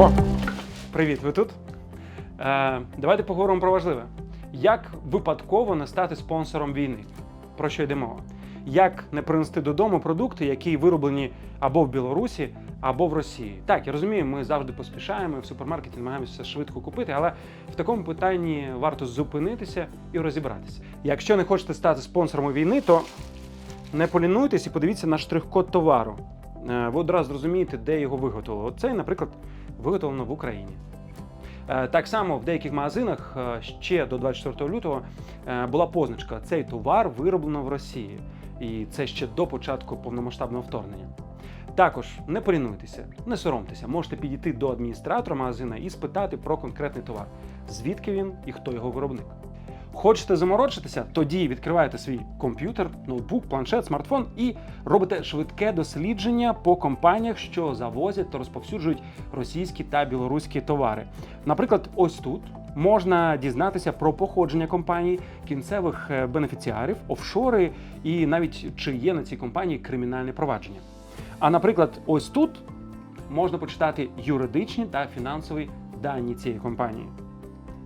О, привіт, ви тут? Е, давайте поговоримо про важливе. Як випадково не стати спонсором війни? Про що йде мова? Як не принести додому продукти, які вироблені або в Білорусі, або в Росії? Так, я розумію, ми завжди поспішаємо і в супермаркеті намагаємося швидко купити, але в такому питанні варто зупинитися і розібратися. Якщо не хочете стати спонсором війни, то не полінуйтесь і подивіться на штрих-код товару. Е, Ви одразу зрозумієте, де його виготовили. Оцей, наприклад, виготовлено в Україні. Е, Так само в деяких магазинах е, ще до 24 лютого була позначка: цей товар вироблено в Росії. І це ще до початку повномасштабного вторгнення. Також не полінуйтеся, не соромтеся, можете підійти до адміністратора магазина і спитати про конкретний товар, звідки він і хто його виробник. Хочете заморочитися? Тоді відкриваєте свій комп'ютер, ноутбук, планшет, смартфон і робите швидке дослідження по компаніях, що завозять та розповсюджують російські та білоруські товари. Наприклад, ось тут можна дізнатися про походження компаній, кінцевих е, бенефіціарів, офшори і навіть чи є на цій компанії кримінальне провадження. А наприклад, ось тут можна почитати юридичні та фінансові дані цієї компанії.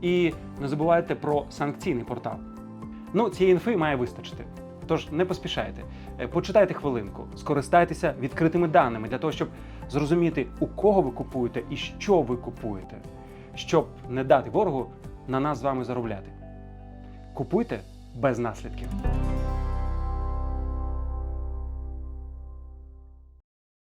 І не забувайте про санкційний портал. Ну, цієї інфи має вистачити. Тож не поспішайте, Е, почитайте хвилинку, скористайтеся відкритими даними для того, щоб зрозуміти, у кого ви купуєте і що ви купуєте, щоб не дати ворогу на нас з вами заробляти. Купуйте без наслідків.